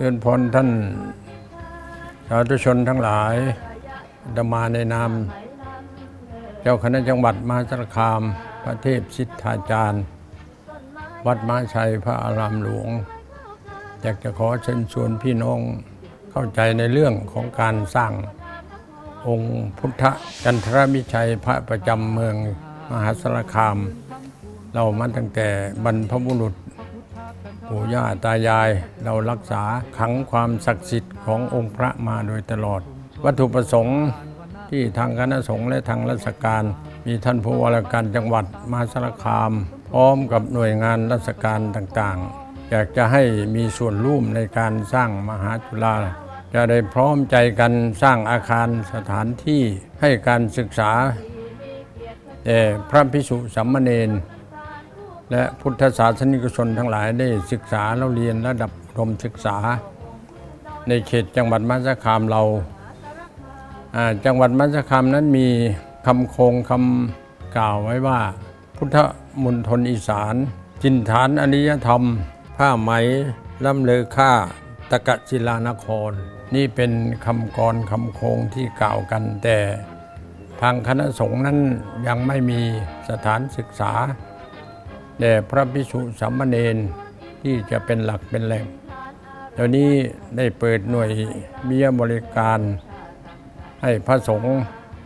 เรือนพรท่านสาธุชนทั้งหลายอามาในนาม เจ้าคณะจังหวัดมหาสารคาม พระเทพสิทธาจารย์ วัดมหาชัยพระอารามหลวง อยากจะขอเชิญชวนพี่น้องเข้าใจในเรื่องของการสร้างองค์พุทธกันทรมิชัยพระประจำเมืองมหาสารคาม เรามาตั้งแต่บรรพบุรุษ ปู่ย่าตายายเรารักษาขังความศักดิ์สิทธิ์ขององค์พระมาโดยตลอด วัตถุประสงค์ที่ทางคณะสงฆ์และทางราชการ มีท่านผู้ว่าราชการจังหวัดมหาสารคาม พร้อมกับหน่วยงานราชการต่างๆ อยากจะให้มีส่วนร่วมในการสร้างมหาจุฬาจะได้พร้อมใจกันสร้างอาคารสถานที่ให้การศึกษาแด่พระพิสุสัมมเนน และพุทธศาสนิกชนทั้งหลายได้ศึกษาเราเรียนระดับอุดมศึกษา ในเขตจังหวัดมหาสคามเราอ่าจังหวัดมหาสคามนั้นมีคำโคงคำกล่าวไว้ว่า พุทธมณฑลอีสาน จินฐานอริยธรรม ผ้าไหมล่ำเลอค่าตะกะศิลานคร นี่เป็นคำกรคำโคงที่กล่าวกันแต่ทางคณะสงฆ์นั้นยังไม่มีสถานศึกษา แด่พระภิกษุสามเณรที่จะเป็นหลักเป็นแหล่งเดี๋ยวนี้ได้เปิดหน่วยเบี้ยบริการ ให้พระสงฆ์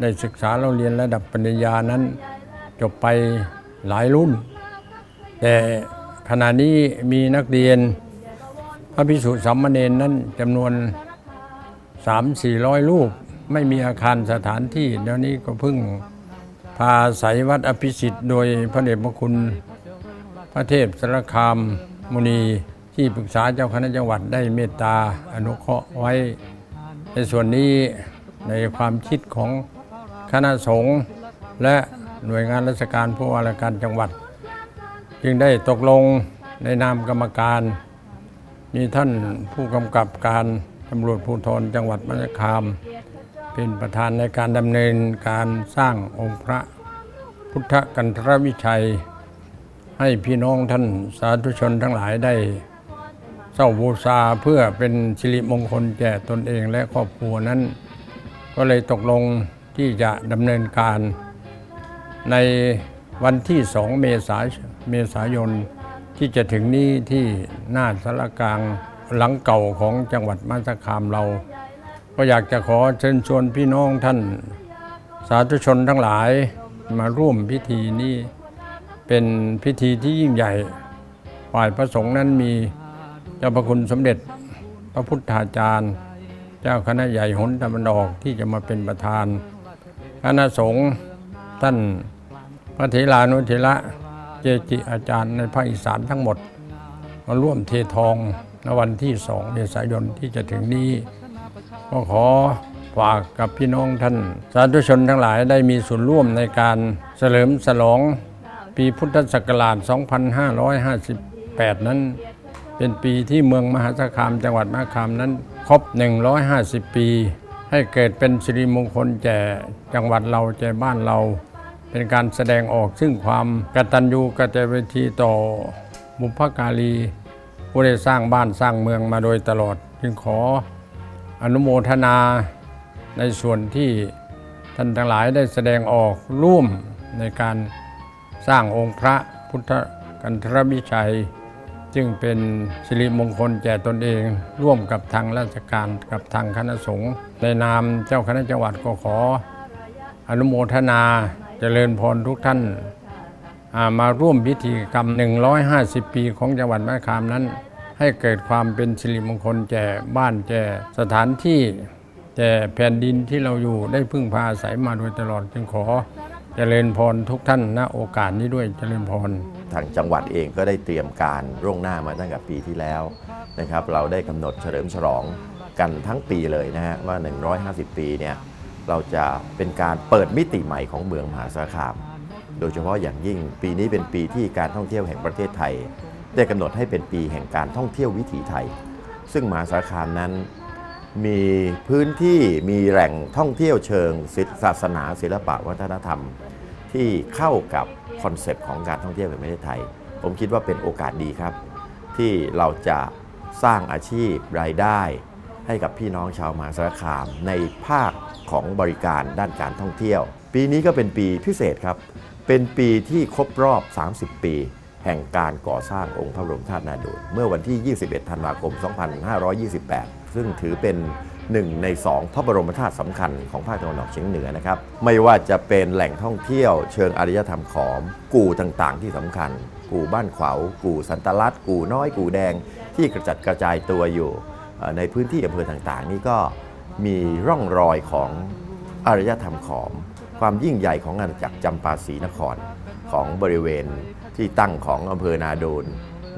ได้ศึกษาเราเรียนระดับปริญญานั้น จบไปหลายรุ่น แต่ขณะนี้มีนักเรียน พระภิกษุสามเณรนั้นจำนวน 3 4 0 0 รูปไม่มีอาคารสถานที่เดี๋ยวนี้ก็เพิ่งพาสายวัดอภิสิทธิ์โดยพระเดชพระคุณ พระเทพสารคามมุนีที่ปรึกษาเจ้าคณะจังหวัดได้เมตตาอนุเคราะห์ไว้ ในส่วนนี้ในความคิดของคณะสงฆ์และหน่วยงานราชการผู้ว่าราชการจังหวัด จึงได้ตกลงในนามกรรมการ มีท่านผู้กำกับการตำรวจภูธรจังหวัดมรคาม เป็นประธานในการดำเนินการสร้างองค์พระพุทธกันทรวิชัย ให้พี่น้องท่านสาธุชนทั้งหลายได้เศร้าบูชาเพื่อเป็นสิริมงคลแก่ตนเองและครอบครัวนั้น ก็เลยตกลงที่จะดำเนินการ ในวันที่2เมษายเมษายนที่จะถึงนี้ที่หน้าสารกลางหลังเก่าของจังหวัดมหาสคามเรา ก็อยากจะขอเชิญชวนพี่น้องท่าน สาธุชนทั้งหลายมาร่วมพิธีนี้ เป็นพิธีที่ยิ่งใหญ่ ฝ่ายพระสงฆ์นั้นมีเจ้าพระคุณสมเด็จ พระพุทธาจารย์ เจ้าคณะใหญ่หนตะวันออกที่จะมาเป็นประธาน คณะสงฆ์ท่านพระเถรานุเถระเจจิอาจารย์ในภาคอีสานทั้งหมด มาร่วมเททองในวันที่สองเมษายนที่จะถึงนี้ ก็ขอฝากกับพี่น้องท่าน สาธุชนทั้งหลายได้มีส่วนร่วมในการเฉลิมฉลอง ปีพุทธศักราช 2558 นั้น เป็นปีที่เมืองมหาสารคามจังหวัดมหาสารคามนั้น ครบ 150 ปี ให้เกิดเป็นสิริมงคลแก่จังหวัดเราแก่บ้านเรา เป็นการแสดงออกซึ่งความกตัญญูกตเวทีต่อบุพการีผู้ได้สร้างบ้านสร้างเมืองมาโดยตลอด จึงขออนุโมทนาในส่วนที่ท่านทั้งหลายได้แสดงออกร่วมในการ สร้างองค์พระพุทธกันทรวิชัย จึงเป็นสิริมงคลแก่ตนเอง ร่วมกับทางราชการกับทางคณะสงฆ์ในนามเจ้าคณะจังหวัดก็ขอ อนุโมทนาเจริญพรทุกท่านามาร่วมพิธีกรรม 150 ปีของจังหวัดแม่คามนั้น ให้เกิดความเป็นสิริมงคลแก่บ้านแก่สถานที่แก่แผ่นดินที่เราอยู่ได้พึ่งพาอาศัยมาโดยตลอดจึงขอ เจริญพรทุกท่านณโอกาสนี้ด้วยเจริญพร ทางจังหวัดเองก็ได้เตรียมการร่วงหน้ามาตั้งแต่ปีที่แล้วนะครับเราได้กำหนดเฉลิมฉลองกันทั้งปีเลยนะฮะว่า 150 ปีเนี่ยเราจะเป็นการเปิดมิติใหม่ของเมืองมหาสารคาม โดยเฉพาะอย่างยิ่งปีนี้เป็นปีที่การท่องเที่ยวแห่งประเทศไทย ได้กำหนดให้เป็นปีแห่งการท่องเที่ยววิถีไทย ซึ่งมหาสารคามนั้น มีพื้นที่มีแหล่งท่องเที่ยวเชิงศิลปศาสนาศิลปะวัฒนธรรม ที่เข้ากับคอนเซปต์ของการท่องเที่ยวแห่งประเทศไทย ผมคิดว่าเป็นโอกาสดีครับ ที่เราจะสร้างอาชีพรายได้ ให้กับพี่น้องชาวมหาสารคาม ในภาคของบริการด้านการท่องเที่ยว ปีนี้ก็เป็นปีพิเศษครับ เป็นปีที่ครบรอบ 30 ปี แห่งการก่อสร้างองค์พระบรมธาตุนาดูเมื่อวันที่ 21 ธันวาคม 2528 ซึ่งถือเป็นหนึ่งในสองพระบรมธาตุสำคัญของภาคตะวันออกเฉียงเหนือนะครับ ไม่ว่าจะเป็นแหล่งท่องเที่ยวเชิงอารยธรรมขอม กู่ต่างๆ ที่สำคัญ กู่บ้านขวาวกู่สันตลัดกู่น้อยกู่แดงที่กระจัดกระจายตัวอยู่ ในพื้นที่อำเภอต่างๆ นี่ก็มีร่องรอยของอารยธรรมขอม ความยิ่งใหญ่ของอาณาจักรจำปาศรีนครของบริเวณที่ตั้งของอำเภอนาโดน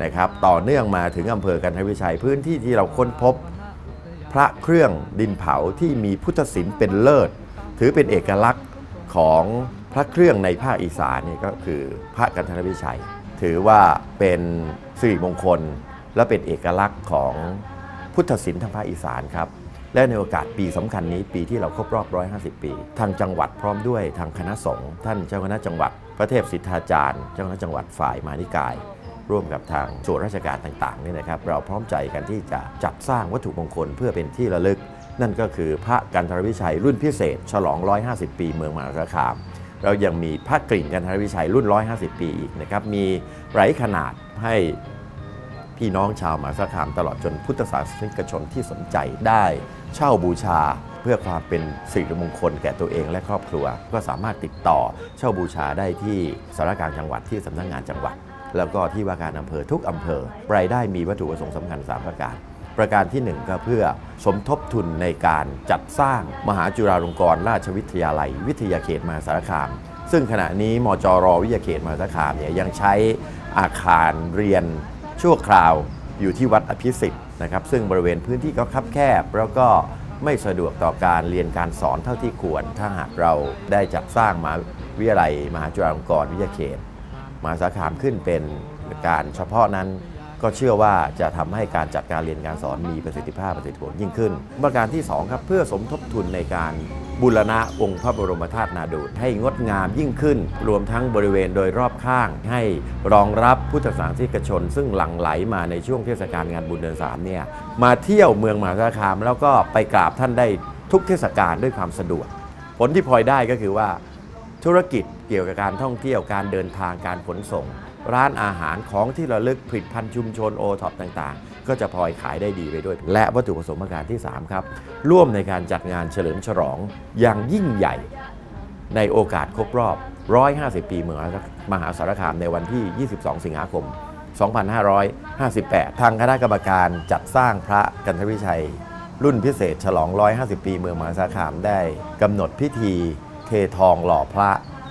นะครับ ต่อเนื่องมาถึงอำเภอกันทวิชัยพื้นที่ที่เราค้นพบ พระเครื่องดินเผาที่มีพุทธศิลป์เป็นเลิศ ถือเป็นเอกลักษณ์ของพระเครื่องในภาคอีสานนี่ก็คือพระกันทวิชัย ถือว่าเป็นสิริมงคล และเป็นเอกลักษณ์ของพุทธศิลป์ทางภาคอีสานครับและในโอกาสปีสำคัญนี้ปีที่เราครบรอบ 150 ปี ทางจังหวัดพร้อมด้วยทางคณะสงฆ์ท่านเจ้าคณะจังหวัด พระเทพสิทธาจารย์ เจ้าคณะจังหวัดฝ่ายมานิกาย ร่วมกับทางส่วนราชการต่างๆนี่นะครับเราพร้อมใจกันที่จะจัดสร้างวัตถุมงคลเพื่อเป็นที่ระลึก นั่นก็คือพระกันทรวิชัยรุ่นพิเศษ ฉลอง 150 ปีเมืองมหาสารคาม เรายังมีพระกริ่งกันทรวิชัยรุ่น 150 ปีอีกนะครับมีไร้ขนาดให้พี่น้องชาวมหาสารคามตลอดจนพุทธศาสนิกชนที่สนใจได้เช่าบูชาเพื่อความเป็นสิริมงคลแก่ตัวเองและครอบครัว ก็สามารถติดต่อเช่าบูชาได้ที่สารการจังหวัดที่สำนักงานจังหวัด แล้วก็ที่ว่าการอำเภอทุกอำเภอรายได้มีวัตถุประสงค์สำคัญ 3 ประการ ประการที่ 1 ก็เพื่อสมทบทุนในการจัดสร้างมหาจุฬาลงกรณราชวิทยาลัย วิทยาเขตมหาสารคาม ซึ่งขณะนี้มจรวิทยาเขตมหาสารคามเนี่ยยังใช้อาคารเรียนชั่วคราวอยู่ที่วัดอภิสิทธิ์นะครับซึ่งบริเวณพื้นที่ก็คับแคบ แล้วก็ไม่สะดวกต่อการเรียนการสอนเท่าที่ควร ถ้าหากเราได้จัดสร้างมาวิทยาลัยมหาจุฬาลงกรณ์วิทยาเขต มหาสารคามขึ้นเป็นการเฉพาะนั้นก็เชื่อว่าจะทำให้การจัดการเรียนการสอนมีประสิทธิภาพประสิทธิผลยิ่งขึ้น ประการที่2ครับเพื่อสมทบทุนในการบูรณะองค์พระบรมธาตุนาดูให้งดงามยิ่งขึ้น รวมทั้งบริเวณโดยรอบข้าง ให้รองรับพุทธศาสนิกชน ซึ่งหลั่งไหลมาในช่วงเทศกาลงานบุญเดือนสามเนี่ยมาเที่ยวเมืองมหาสารคาม แล้วก็ไปกราบท่านได้ทุกเทศกาลด้วยความสะดวก ผลที่พลอยได้ก็คือว่า ธุรกิจเกี่ยวกับการท่องเที่ยวการเดินทางการขนส่ง ร้านอาหารของที่ระลึกผลิตภัณฑ์ชุมชนโอท็อปต่างๆ ก็จะพลอยขายได้ดีไปด้วย และวัตถุประสงค์ประการที่ 3 ครับ ร่วมในการจัดงานเฉลิมฉลองอย่างยิ่งใหญ่ในโอกาสครบรอบ 150 ปีเมืองมหาสารคามในวันที่ 22 สิงหาคม 2558 ทางคณะกรรมการจัดสร้างพระกันทวิชัย รุ่นพิเศษฉลอง 150 ปีเมืองมหาสารคามได้กำหนดพิธี เททองหล่อพระ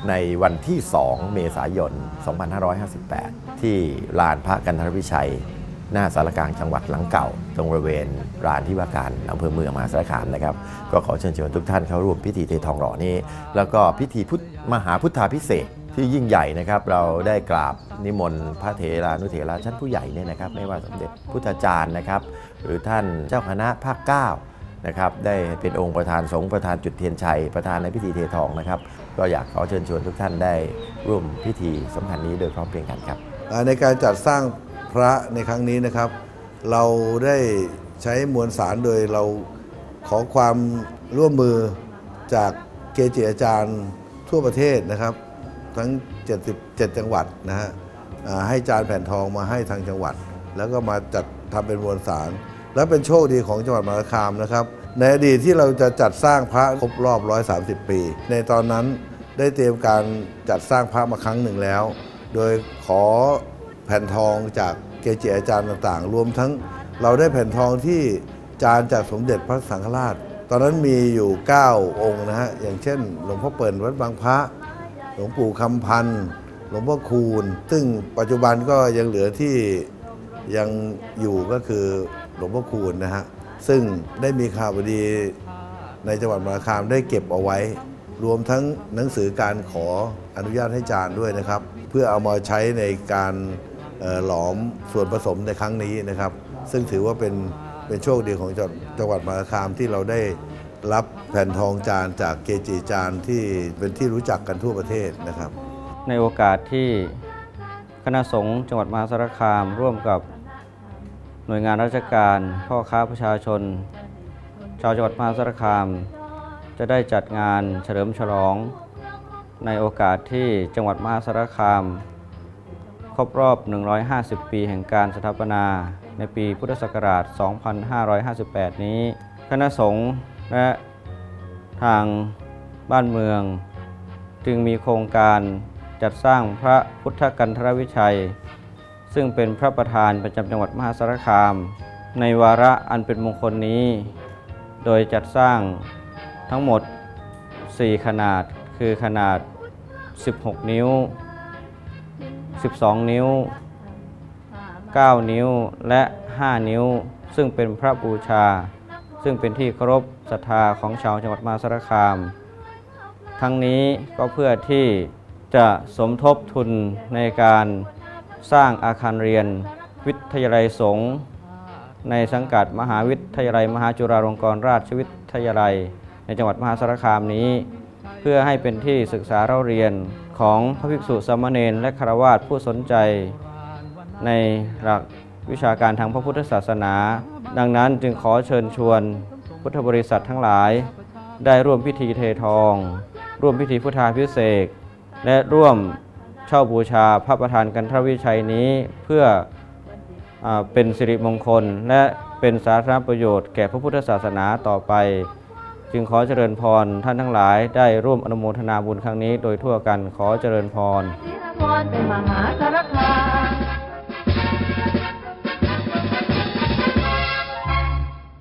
ในวันที่ 2 เมษายน 2558 ที่ลานพระกันทรวิชัย หน้าสารกลางจังหวัดหลังเก่า ตรงบริเวณลานที่ว่าการอำเภอเมืองมหาสารคามนะครับ ก็ขอเชิญชวนทุกท่านเข้าร่วมพิธีเททองหล่อนี้ แล้วก็พิธีพุทธมหาพุทธาพิเศษที่ยิ่งใหญ่นะครับเราได้กราบนิมนต์พระเถรานุเถระชั้นผู้ใหญ่เนี่ยนะครับ ไม่ว่าสมเด็จพุทธจารย์นะครับ หรือท่านเจ้าคณะภาคเก้า นะครับได้เป็นองค์ประธานสงฆ์ประธานจุดเทียนชัย ประธานในพิธีเททองนะครับ ก็อยากขอเชิญชวนทุกท่านได้ร่วมพิธีสำคัญนี้โดยพร้อมเพรียงกันครับ ในการจัดสร้างพระในครั้งนี้นะครับ เราได้ใช้มวลสารโดยเราขอความร่วมมือจากเกจิอาจารย์ทั่วประเทศนะครับ ทั้ง 77 จังหวัดนะฮะให้จานแผ่นทองมาให้ทางจังหวัด แล้วก็มาจัดทำเป็นมวลสาร และเป็นโชคดีของจังหวัดมหาสารคามนะครับ ในอดีตที่เราจะจัดสร้างพระครบรอบ 130 ปี ในตอนนั้นได้เตรียมการจัดสร้างพระมาครั้งหนึ่งแล้ว โดยขอแผ่นทองจากเกจิอาจารย์ต่างๆ รวมทั้งเราได้แผ่นทองที่จานจากสมเด็จพระสังฆราช ตอนนั้นมีอยู่ 9 องค์นะฮะ อย่างเช่น หลวงพ่อเปิ่นวัดบางพระ หลวงปู่คำพันธ์หลวงพ่อคูณ ซึ่งปัจจุบันก็ยังเหลือที่ยังอยู่ก็คือ หลวงพ่อคูณนะฮะซึ่งได้มีข่าวดีในจังหวัดมหาคามได้เก็บเอาไว้ รวมทั้งหนังสือการขออนุญาตให้จานด้วยนะครับ เพื่อเอามาใช้ในการหลอมส่วนผสมในครั้งนี้นะครับ ซึ่งถือว่าเป็นเป็นโชคดีของจังหวัดมหาคามที่เราได้รับแผ่นทองจานจากเกจิจานที่เป็นที่รู้จักกันทั่วประเทศนะครับ ในโอกาสที่คณะสงฆ์จังหวัดมหาสารคาม ร่วมกับ หน่วยงานราชการพ่อค้าประชาชน ชาวจังหวัดมหาสารคาม จะได้จัดงานเฉลิมฉลอง ในโอกาสที่จังหวัดมหาสารคาม ครบรอบ 150 ปีแห่งการสถาปนา ในปีพุทธศักราช 2558 นี้ คณะสงฆ์และทางบ้านเมือง จึงมีโครงการจัดสร้างพระพุทธกันทรวิชัย ซึ่งเป็นพระประธานประจำจังหวัดมหาสารคาม ในวาระอันเป็นมงคลนี้ โดยจัดสร้างทั้งหมด 4 ขนาดคือขนาด 16 นิ้ว 12 นิ้ว 9 นิ้วและ 5 นิ้ว ซึ่งเป็นพระบูชา ซึ่งเป็นที่เคารพศรัทธาของชาวจังหวัดมหาสารคาม ทั้งนี้ก็เพื่อที่จะสมทบทุนในการ สร้างอาคารเรียน วิทยาลัยสงฆ์ในสังกัดมหาวิทยาลัย มหาจุฬาลงกรณราชวิทยาลัย ในจังหวัดมหาสารคามนี้ เพื่อให้เป็นที่ศึกษาเราเรียนของพระภิกษุสามเณรและคารวาสผู้สนใจ ในหลักวิชาการทางพระพุทธศาสนา ดังนั้นจึงขอเชิญชวนพุทธบริษัททั้งหลาย ได้ร่วมพิธีเททอง ร่วมพิธีพุทธาพิเศษ และร่วม ช่าบูชาพระประธานกันทรวิชัยนี้เพื่ออเป็นสิริมงคล และเป็นสาธารณประโยชน์แก่พระพุทธศาสนาต่อไป จึงขอเจริญพรท่านทั้งหลายได้ร่วมอนุโมทนาบุญครั้งนี้โดยทั่วกันขอเจริญพร